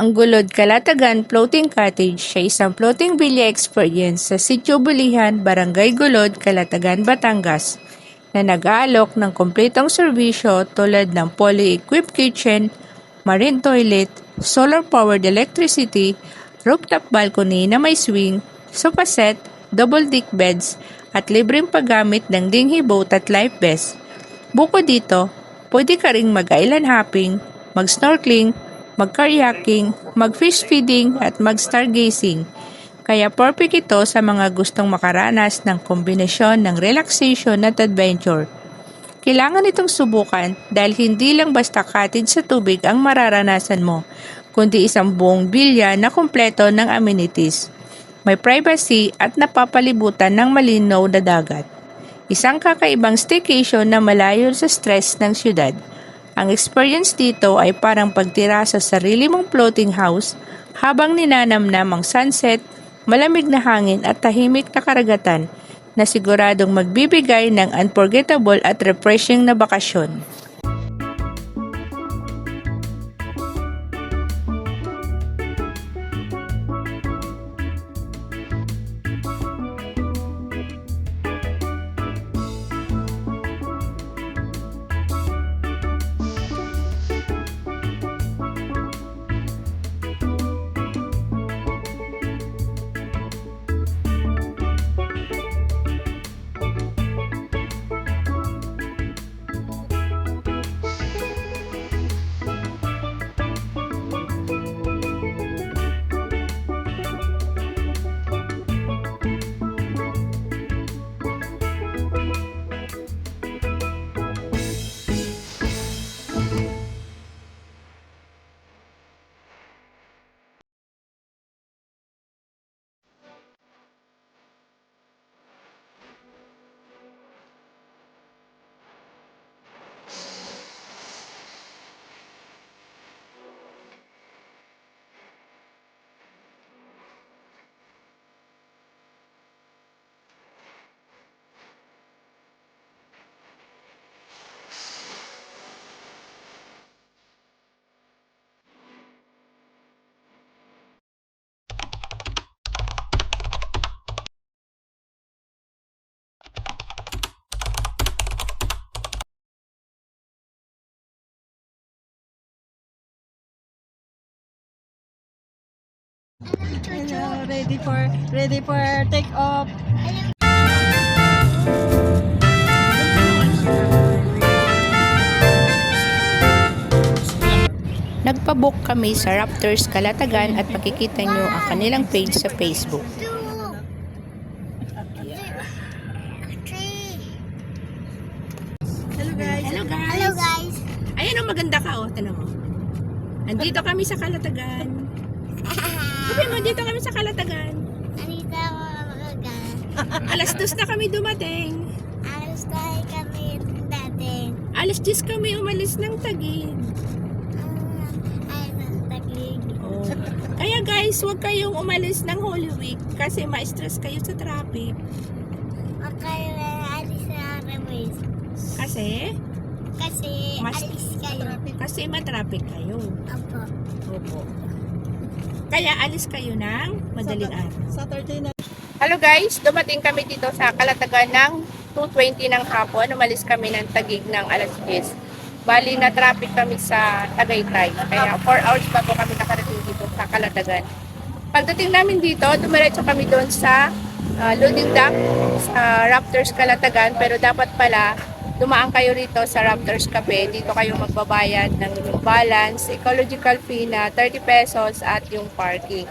Ang Gulod Kalatagan Floating Cottage ay isang floating villa experience sa Sitio Bulihan, Barangay Gulod, Kalatagan, Batangas na nag-aalok ng kompletong serbisyo tulad ng fully-equipped kitchen, marine toilet, solar-powered electricity, rooftop balcony na may swing, sofa set, double-deck beds, at libreng paggamit ng dinghy boat at life vest. Bukod dito, pwede ka ring mag-island hopping, mag-snorkeling, mag-kayaking, mag-fish feeding at mag-stargazing. Kaya perfect ito sa mga gustong makaranas ng kombinasyon ng relaxation at adventure. Kailangan itong subukan dahil hindi lang basta cottage sa tubig ang mararanasan mo, kundi isang buong bilya na kumpleto ng amenities. May privacy at napapalibutan ng malinaw na dagat. Isang kakaibang staycation na malayo sa stress ng syudad. Ang experience dito ay parang pagtira sa sarili mong floating house habang ninanamnam ang sunset, malamig na hangin at tahimik na karagatan na siguradong magbibigay ng unforgettable at refreshing na bakasyon. Ready for ready for take off. Nagpabook kami sa Raptors Kalatagan at makikita nyo ang kanilang page sa Facebook. Hello guys. Hello guys! Hello guys. Ayan o, maganda ka o, tanong mo. Andito kami sa Kalatagan. Sabi mo, dito kami sa Kalatagan. Anita ako makagan. Alas dos na kami dumating. Alas tayo kami dating. Alas 10 kami umalis ng Taguig. Ah, ay, ng taglig. Oh. Kaya guys, huwag kayong umalis ng Holy Week kasi ma-stress kayo sa traffic. Okay, alis na kami. Kasi, Kasi Mas- alis kayo. kasi matraffic kayo. Opo. Opo. Kaya alis kayo ng madaling araw. Saturday na. Hello guys, dumating kami dito sa Kalatagan ng 2.20 ng hapon. Umalis kami ng Tagig ng alas 10. Bali na traffic kami sa Tagaytay. Kaya 4 hours bago kami nakarating dito sa Kalatagan. Pagdating namin dito, dumiretso kami doon sa uh, loading dock sa Raptors Kalatagan. Pero dapat pala, dumaan kayo rito sa Raptors Cafe. Dito kayo magbabayad ng yung balance, ecological fee na 30 pesos at yung parking.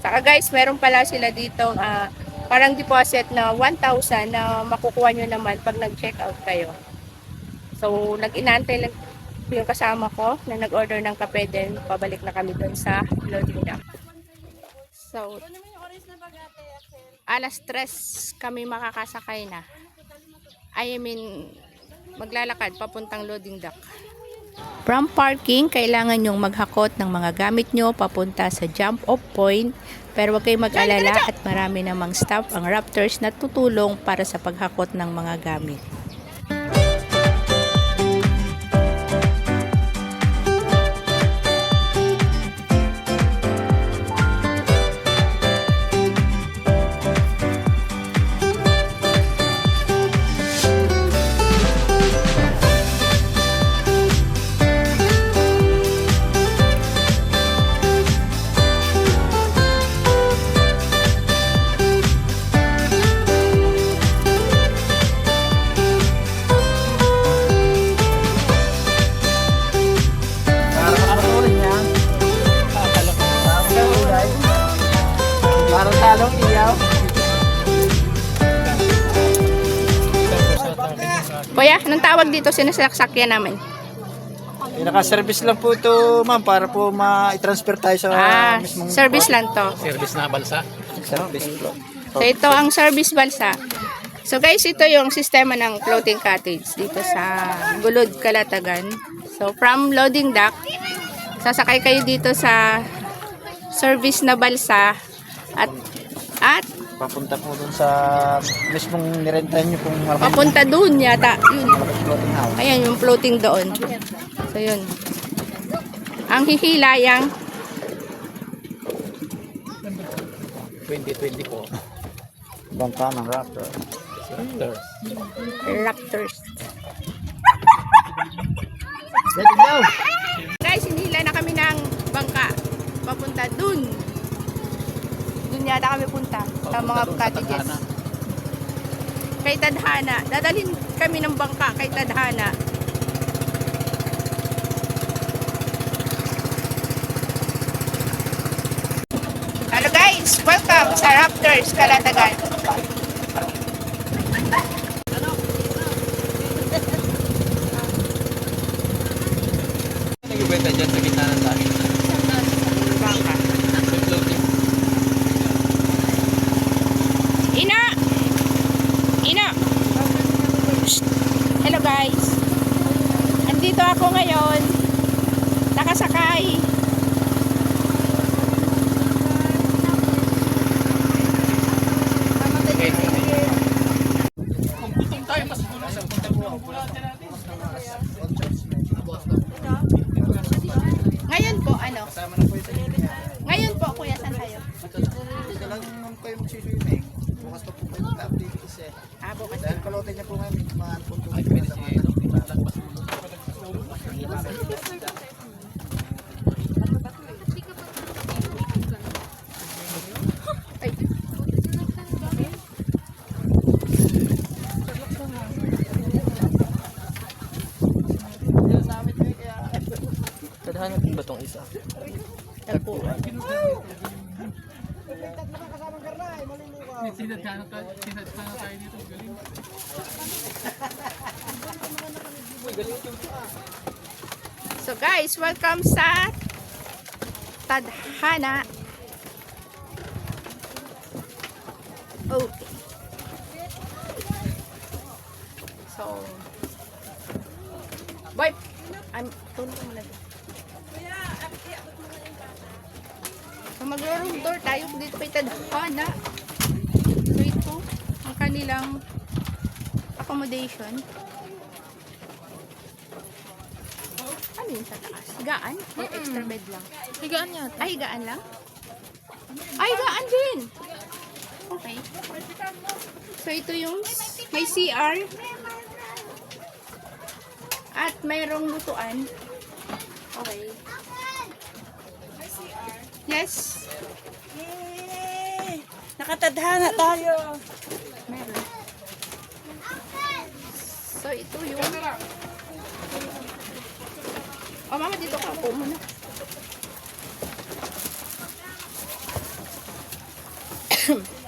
Saka guys, meron pala sila dito ah, parang deposit na 1,000 na makukuha nyo naman pag nag-check out kayo. So, nag-inantay lang yung kasama ko na nag-order ng kape din. Pabalik na kami doon sa loading dock. So, alas 3 kami makakasakay na. I mean, maglalakad papuntang loading dock. From parking, kailangan nyong maghakot ng mga gamit nyo papunta sa jump off point. Pero huwag kayong mag-alala at marami namang staff ang Raptors na tutulong para sa paghakot ng mga gamit. Kuya, anong tawag dito sinasakyan namin? Pinaka-service lang po ito, ma'am, para po ma-transfer tayo sa Ah, mismong service lang to. service na balsa. Service po. So ito ang service balsa. So guys, ito yung sistema ng floating cottage dito sa Gulod, Calatagan. So from loading dock, sasakay kayo dito sa service na balsa at at Papunta po dun sa mismong nirentahan nyo kung malaking papunta dun yata. Yun. floating house. Ayan, yung floating doon. So yun. Ang hihilayang 2020 po. Bangka ng raptor. Raptor. Raptors. Let it go! Guys, hinihila na kami ng bangka. Papunta dun. Dun yata kami punta. Sa mga cottages. Kay Tadhana. Dadalhin kami ng bangka kay Tadhana. Hello guys! Welcome sa Raptors Kalatagan. Bye! Din ba tong isa? Tagpuan. So guys, welcome sa Tadhana. Oh. So, Boy, I'm tulong mo na dito. So magro-room tour tayo dito kay Tadhana. So ito ang kanilang accommodation. Ano yun sa taas? Higaan? O extra bed lang? Higaan yata. Ay, higaan lang? Ay, higaan din! Okay. So ito yung may CR. At mayroong lutuan. Okay. Yes. Nakatadhana tayo. Meron. So, ito yung... Oh, mama, dito ka po muna. Ano?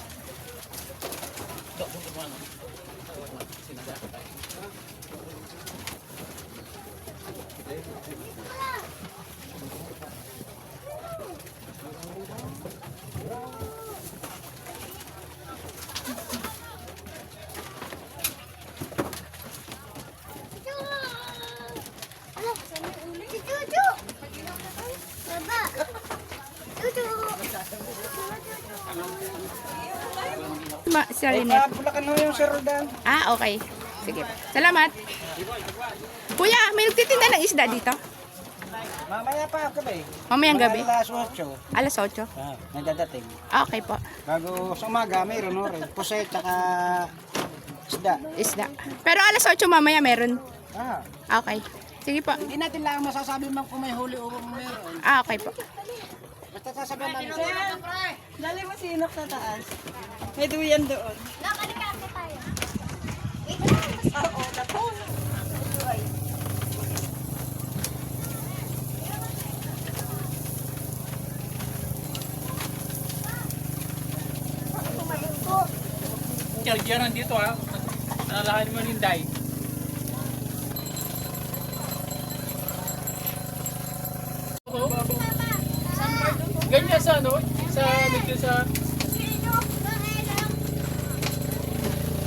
Ma, sorry, net. Pulakan mo yung Sir Rodan. Ah, okay. Sige. Salamat. Kuya, may nagtitinda ng isda dito. Mamaya pa eh. Mamayang gabi. Alas 8. Alas 8. Ah, nagdadating. Ah, okay po. Bago sa umaga, mayroon no rin. Puset, tsaka isda. Isda. Pero alas 8 mamaya meron. Ah, Ah, Okay. Sige po. hindi natin lang masasabi man kung may huli o mayroon. Ah, okay po. Basta sasabihin namin. Dali mo sinok sa taas. May duyan doon. Nakalikate tayo. Oo, tapos. Kaya dito ah. Nalalahan mo yung day. Ganyan sa ano? Sa dito sa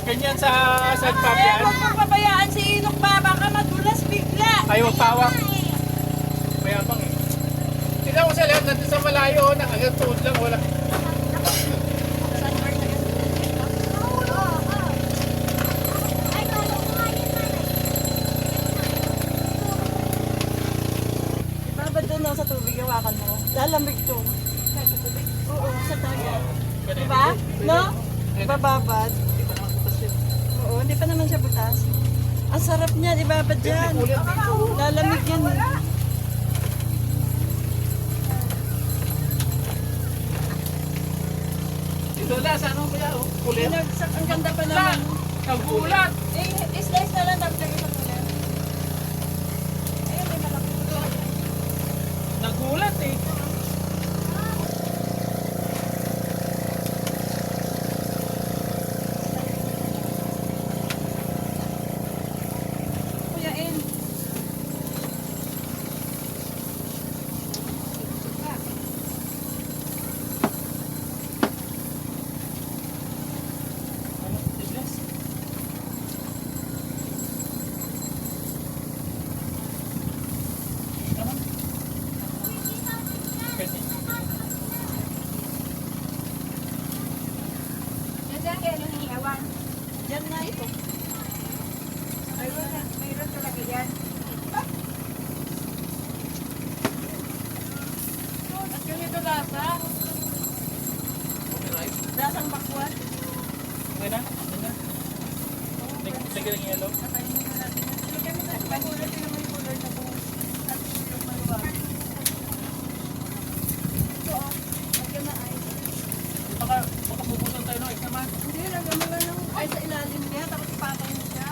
Ganyan sa sa Eh, Fabian. huwag mong pabayaan si Inok ba? Baka madulas bigla. Ay, wag pawak. Mayabang eh. Tignan mo sa lahat natin sa malayo, nakagat tuod lang, wala. Sa tubig, hawakan mo. Lalamig to. Oo, sa dagat. Diba? No? Bababad. Pa naman siya butas. Ang sarap niya, ibabad dyan. Lalamig yan. eh. Na, sa ano kaya, oh, kulit. Ang ganda pa naman. Nagulat. Eh, slice na lang, tapos lagay sa kulit. Ayun, may malaki. Nagulat eh. Kuya En. Yan na ito. Mayroon talaga yan. At ganito lasa. Lasang bakwan. Okay na? Na? Sige lang yellow. Baka, baka pupusan tayo ng isa man. Hindi, lagyan mo lang ng ay sa ilalim niya, tapos ipatay mo siya.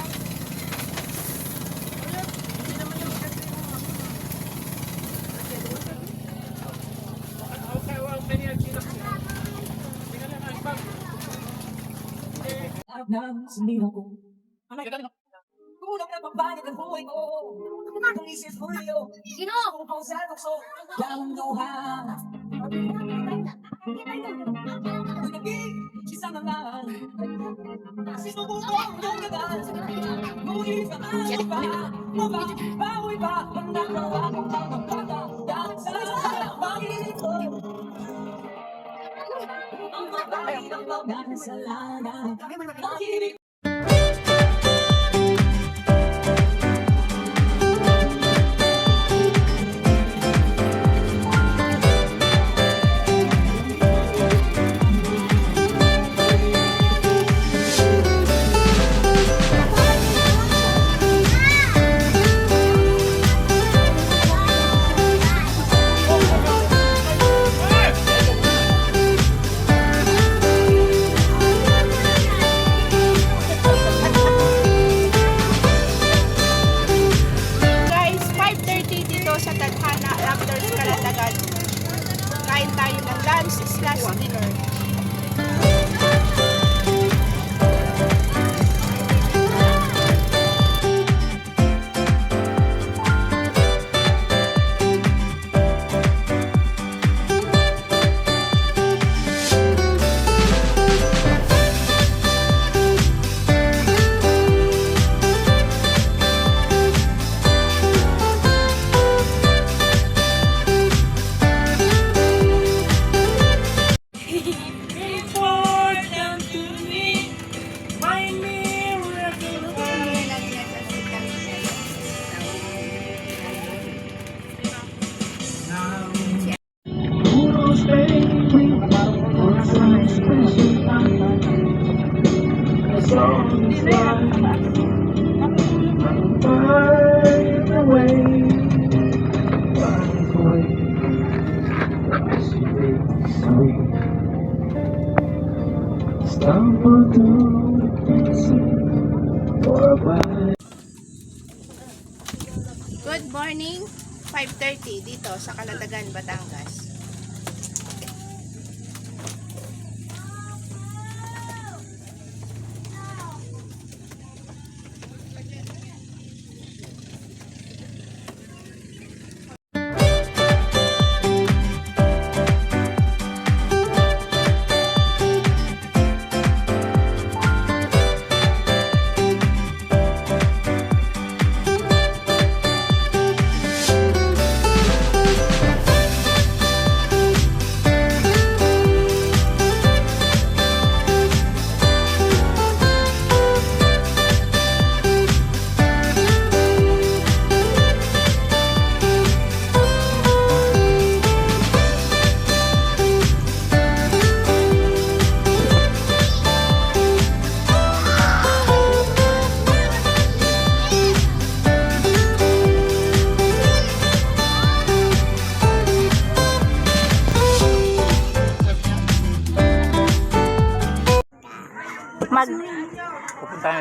Wala, hindi naman yung kasi yung Okay, well, many are cheetahs. Tingnan na, ay, bag. At nang sumino ko Tingnan na. Kulang na pagbayad ng buhay ko. Kung isip ko iyo Sino? Kung pang sa tukso Kalungduhan Naging isa na lang. Sinubukong kong gagal. Ngunit paano pa Mababawi pa Ang nagawa kong mga bata Ang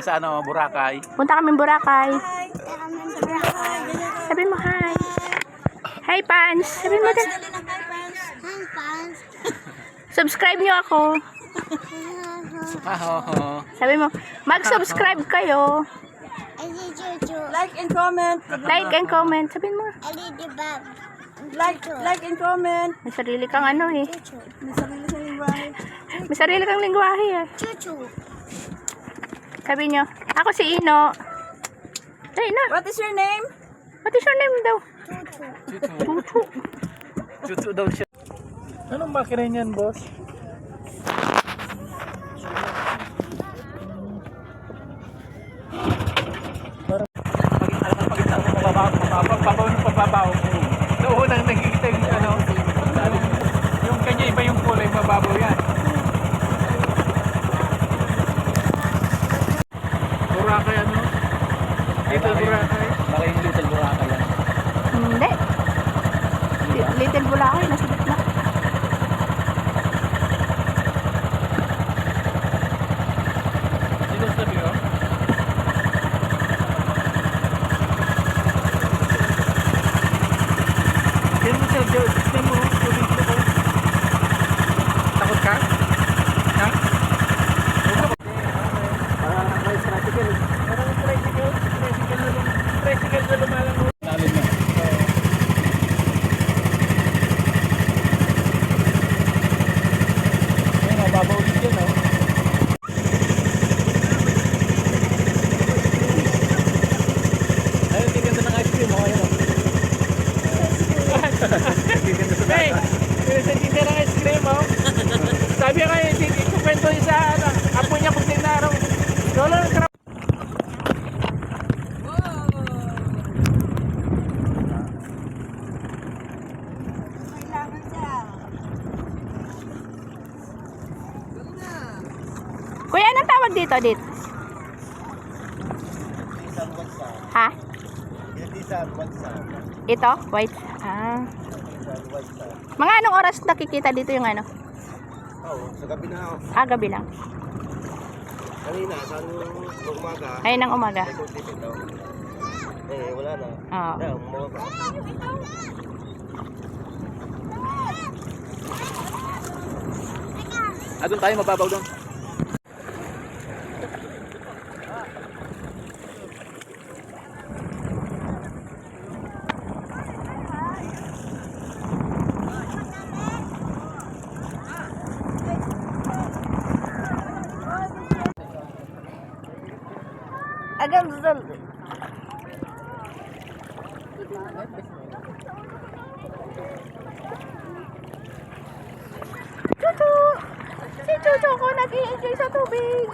sa ano, Boracay. Punta kami Boracay. Sabi mo hi. Hi, Pans. Sabi mo din. Hi, Pans. Hi, fans. Subscribe nyo ako. Ah. Sabi mo, mag-subscribe kayo. Like and comment. Like and comment. Sabi mo. Like, like and comment. may sarili kang ano eh. May sarili sa lingwahe. May sarili kang lingwahe eh. Chuchu. Sabi nyo, ako si Ino. Ay na, What is your name? what is your name daw? Chuchu. Chuchu daw siya. Anong makina niyan, boss? Parang pagkita mo mababaw, mababaw, mababaw ng pababaw. Noon ang nakikita yung ano, yung kanya iba yung kulay, mababaw yan. Boracay ano? Little Boracay. Baka yung Little Boracay yan. Hindi. Li- Little Bulacay, nasa gitna. Dito sa Biro? Yan mo sir, Joe. Yan mo, tubig ko ko. Takot ka? Ha? Parang tricycle. Parang tricycle. Tricycle na lum- tricycle na lumalango. Lalim na. Ayun, mababaw din yan, oh. Ayun, tiganda ng ice cream, oh. Ayun, oh. Hey, yung sa tinda ng ice cream, oh. Sabi ka, hindi ko kwento yung sa ano, apo niya kung tinarong. Lolo, krap. Kailangan siya. Kuya, anong tawag dito, dit? Ha? Ito? White? Ah. Mga anong oras nakikita dito yung ano? Oo, sa gabi na ako. Ah, gabi lang. Kanina, sa umaga, Ay, ng umaga. Eh, wala na. Oo. Kaya, umaga pa. Ah, doon tayo, mababaw doon. Chuchu! Si Chuchu ko nag-i-enjoy sa tubig.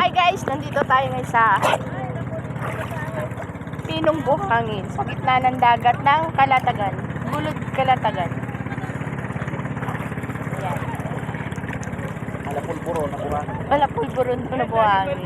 Hi guys, nandito tayo ngayon sa Pinong Buhangin sa gitna ng dagat ng Kalatagan. Bulod Kalatagan. Yan. Ala, pulpuro, nakuha. Wala pulburon ko na buhangin.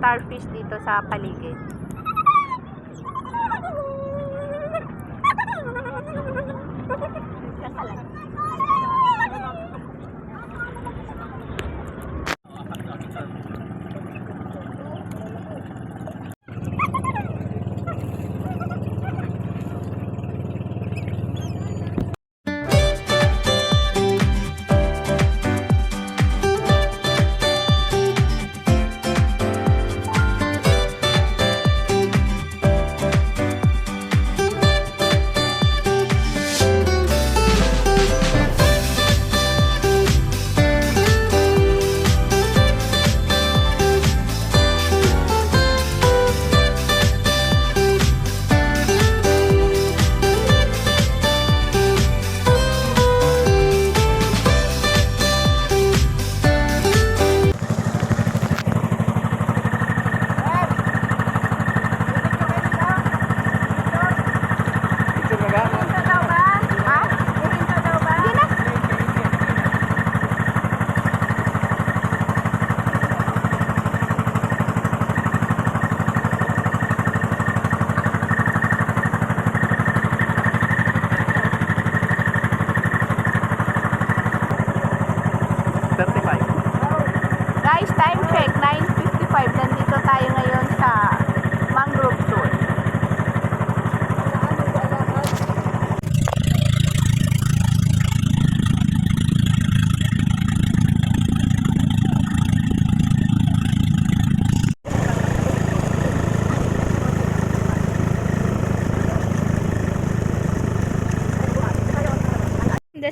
Starfish dito sa paligid.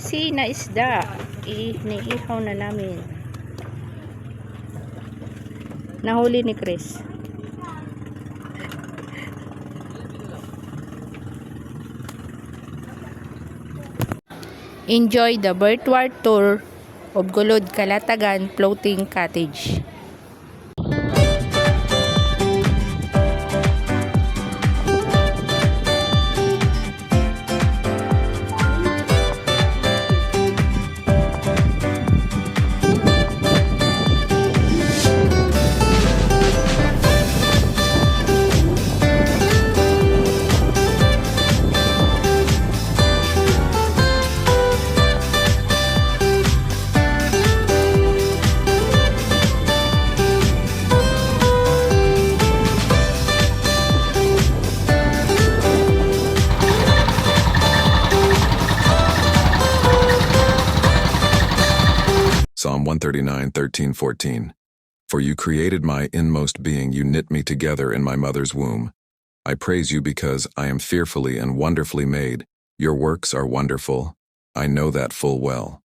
Sea na isda. Iniihaw na namin. Nahuli ni Chris. Enjoy the virtual tour of Gulod Kalatagan Floating Cottage. Psalm 139, 13, 14. For you created my inmost being, you knit me together in my mother's womb. I praise you because I am fearfully and wonderfully made. Your works are wonderful. I know that full well.